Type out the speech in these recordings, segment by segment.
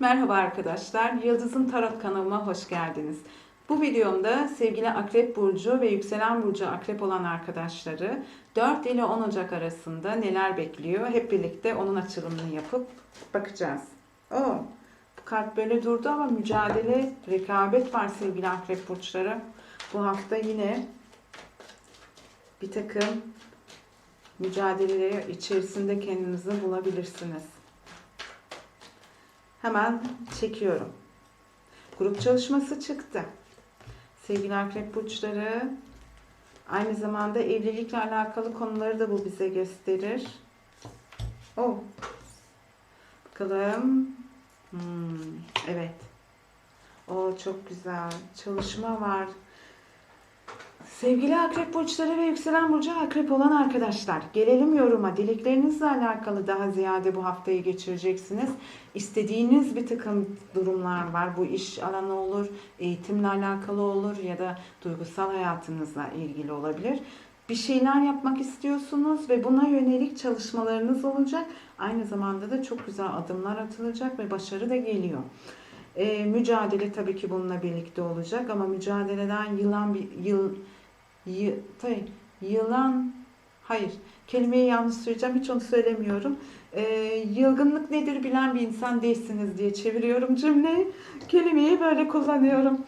Merhaba arkadaşlar, Yıldız'ın Tarot kanalıma hoş geldiniz. Bu videomda sevgili Akrep Burcu ve Yükselen Burcu Akrep olan arkadaşları 4 ile 10 Ocak arasında neler bekliyor hep birlikte onun açılımını yapıp bakacağız. Oo, bu kart böyle durdu ama mücadele, rekabet var sevgili Akrep Burçları. Bu hafta yine bir takım mücadeleleri içerisinde kendinizi bulabilirsiniz. Hemen çekiyorum. Grup çalışması çıktı. Sevgili akrep burçları aynı zamanda evlilikle alakalı konuları da bu bize gösterir. Oh. Bakalım. Hmm, evet. O çok güzel. Çalışma var. Sevgili akrep burçları ve yükselen burcu akrep olan arkadaşlar, gelelim yoruma. Dileklerinizle alakalı daha ziyade bu haftayı geçireceksiniz. İstediğiniz bir takım durumlar var. Bu iş alanı olur, eğitimle alakalı olur ya da duygusal hayatınızla ilgili olabilir. Bir şeyler yapmak istiyorsunuz ve buna yönelik çalışmalarınız olacak. Aynı zamanda da çok güzel adımlar atılacak ve başarı da geliyor. Ee, mücadele tabii ki bununla birlikte olacak ama mücadeleden yılan bir yıl y, tabii, yılan hayır kelimeyi yanlış söyleyeceğim hiç onu söylemiyorum. Ee, yılgınlık nedir bilen bir insan değilsiniz diye çeviriyorum cümleyi. Kelimeyi böyle kullanıyorum.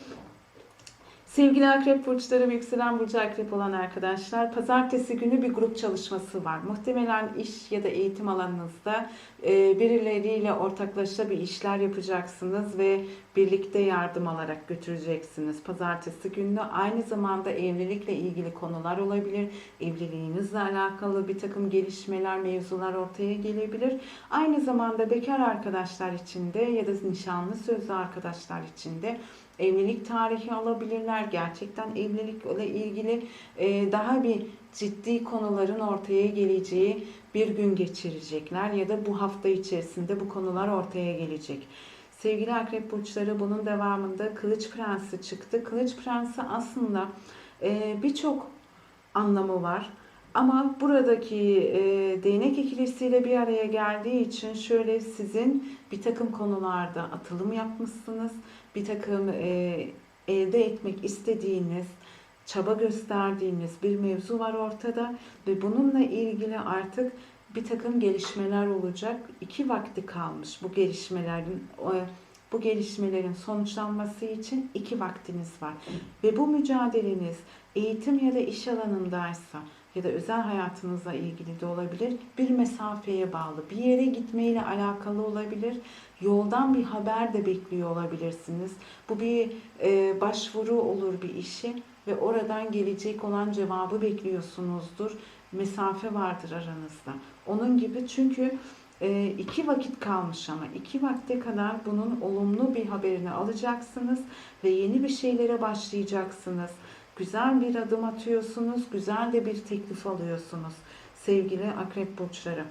Sevgili akrep burçları ve yükselen burcu akrep olan arkadaşlar, pazartesi günü bir grup çalışması var. Muhtemelen iş ya da eğitim alanınızda e, birileriyle ortaklaşa bir işler yapacaksınız ve birlikte yardım alarak götüreceksiniz. Pazartesi günü aynı zamanda evlilikle ilgili konular olabilir. Evliliğinizle alakalı bir takım gelişmeler, mevzular ortaya gelebilir. Aynı zamanda bekar arkadaşlar için de ya da nişanlı sözlü arkadaşlar için de evlilik tarihi alabilirler. Gerçekten evlilikle ilgili e, daha bir ciddi konuların ortaya geleceği bir gün geçirecekler ya da bu hafta içerisinde bu konular ortaya gelecek. Sevgili akrep burçları bunun devamında Kılıç Prensi çıktı. Kılıç Prensi aslında e, birçok anlamı var. Ama buradaki e, değnek ikilisiyle bir araya geldiği için şöyle sizin bir takım konularda atılım yapmışsınız. Bir takım e, elde etmek istediğiniz, çaba gösterdiğiniz bir mevzu var ortada ve bununla ilgili artık bir takım gelişmeler olacak. İki vakti kalmış bu gelişmelerin bu gelişmelerin sonuçlanması için iki vaktiniz var. Ve bu mücadeleniz eğitim ya da iş alanındaysa ya da özel hayatınızla ilgili de olabilir. Bir mesafeye bağlı, bir yere gitmeyle alakalı olabilir. Yoldan bir haber de bekliyor olabilirsiniz. Bu bir e, başvuru olur bir işi ve oradan gelecek olan cevabı bekliyorsunuzdur. Mesafe vardır aranızda. Onun gibi çünkü e, iki vakit kalmış ama iki vakte kadar bunun olumlu bir haberini alacaksınız ve yeni bir şeylere başlayacaksınız. Güzel bir adım atıyorsunuz, güzel de bir teklif alıyorsunuz sevgili akrep burçları.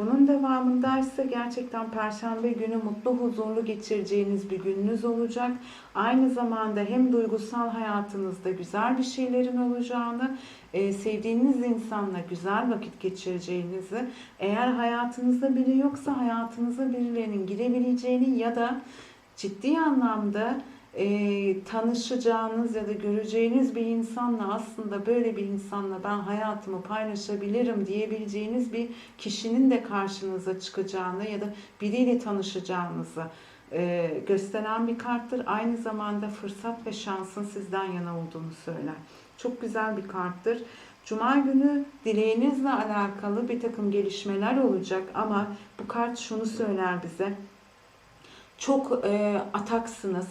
Bunun devamında ise gerçekten perşembe günü mutlu huzurlu geçireceğiniz bir gününüz olacak. Aynı zamanda hem duygusal hayatınızda güzel bir şeylerin olacağını, e, sevdiğiniz insanla güzel vakit geçireceğinizi, eğer hayatınızda biri yoksa hayatınıza birilerinin girebileceğini ya da ciddi anlamda e, tanışacağınız ya da göreceğiniz bir insanla aslında böyle bir insanla ben hayatımı paylaşabilirim diyebileceğiniz bir kişinin de karşınıza çıkacağını ya da biriyle tanışacağınızı e, gösteren bir karttır. Aynı zamanda fırsat ve şansın sizden yana olduğunu söyler. Çok güzel bir karttır. Cuma günü dileğinizle alakalı bir takım gelişmeler olacak ama bu kart şunu söyler bize. Çok e, ataksınız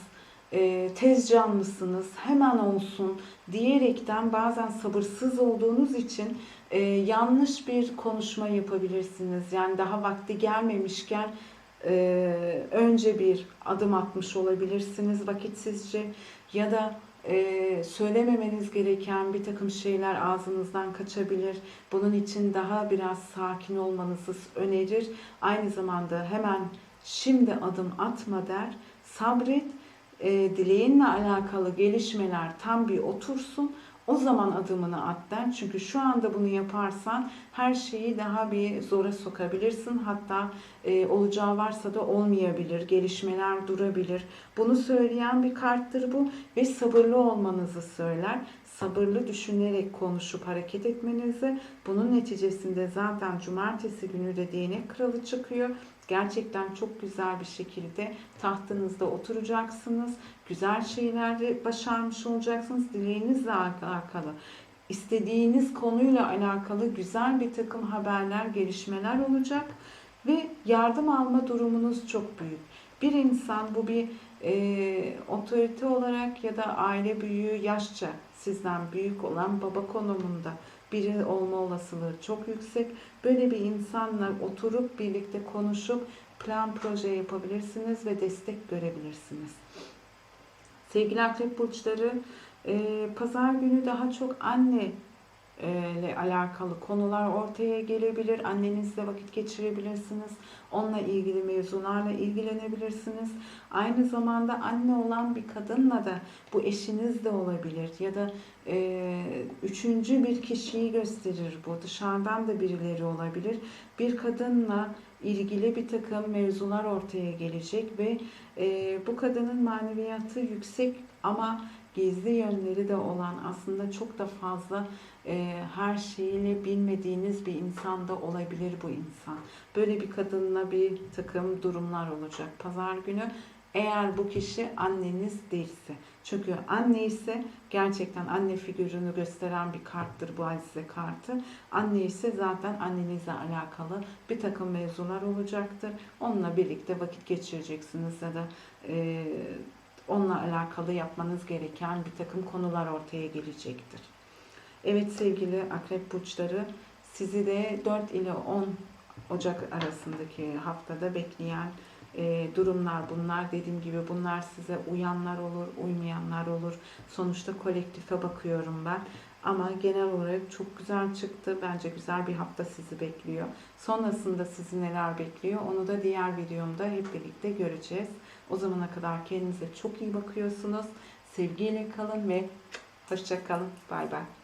e, tez canlısınız, hemen olsun diyerekten bazen sabırsız olduğunuz için e, yanlış bir konuşma yapabilirsiniz. Yani daha vakti gelmemişken e, önce bir adım atmış olabilirsiniz vakitsizce ya da e, söylememeniz gereken bir takım şeyler ağzınızdan kaçabilir. Bunun için daha biraz sakin olmanızı önerir. Aynı zamanda hemen şimdi adım atma der, sabret e, dileğinle alakalı gelişmeler tam bir otursun. O zaman adımını at der. Çünkü şu anda bunu yaparsan her şeyi daha bir zora sokabilirsin. Hatta e, olacağı varsa da olmayabilir. Gelişmeler durabilir. Bunu söyleyen bir karttır bu ve sabırlı olmanızı söyler. Sabırlı düşünerek konuşup hareket etmenizi. Bunun neticesinde zaten cumartesi günü de değnek kralı çıkıyor. Gerçekten çok güzel bir şekilde tahtınızda oturacaksınız. Güzel şeyleri başarmış olacaksınız. Dileğinizle alakalı istediğiniz konuyla alakalı güzel bir takım haberler, gelişmeler olacak ve yardım alma durumunuz çok büyük. Bir insan bu bir e, otorite olarak ya da aile büyüğü yaşça sizden büyük olan baba konumunda biri olma olasılığı çok yüksek. Böyle bir insanla oturup birlikte konuşup plan proje yapabilirsiniz ve destek görebilirsiniz. Sevgili akrep burçları, pazar günü daha çok anne ile alakalı konular ortaya gelebilir. Annenizle vakit geçirebilirsiniz. Onunla ilgili mevzularla ilgilenebilirsiniz. Aynı zamanda anne olan bir kadınla da bu eşiniz de olabilir ya da e, üçüncü bir kişiyi gösterir bu. Dışarıdan da birileri olabilir. Bir kadınla ilgili bir takım mevzular ortaya gelecek ve e, bu kadının maneviyatı yüksek ama gizli yönleri de olan aslında çok da fazla e, her şeyiyle bilmediğiniz bir insan da olabilir bu insan. Böyle bir kadınla bir takım durumlar olacak pazar günü. Eğer bu kişi anneniz değilse. Çünkü anne ise gerçekten anne figürünü gösteren bir karttır bu azize kartı. Anne ise zaten annenizle alakalı bir takım mevzular olacaktır. Onunla birlikte vakit geçireceksiniz ya da e, onunla alakalı yapmanız gereken bir takım konular ortaya gelecektir. Evet sevgili akrep burçları sizi de 4 ile 10 Ocak arasındaki haftada bekleyen e, durumlar bunlar. Dediğim gibi bunlar size uyanlar olur, uymayanlar olur. Sonuçta kolektife bakıyorum ben. Ama genel olarak çok güzel çıktı. Bence güzel bir hafta sizi bekliyor. Sonrasında sizi neler bekliyor onu da diğer videomda hep birlikte göreceğiz. O zamana kadar kendinize çok iyi bakıyorsunuz. Sevgiyle kalın ve hoşça kalın. Bay bay.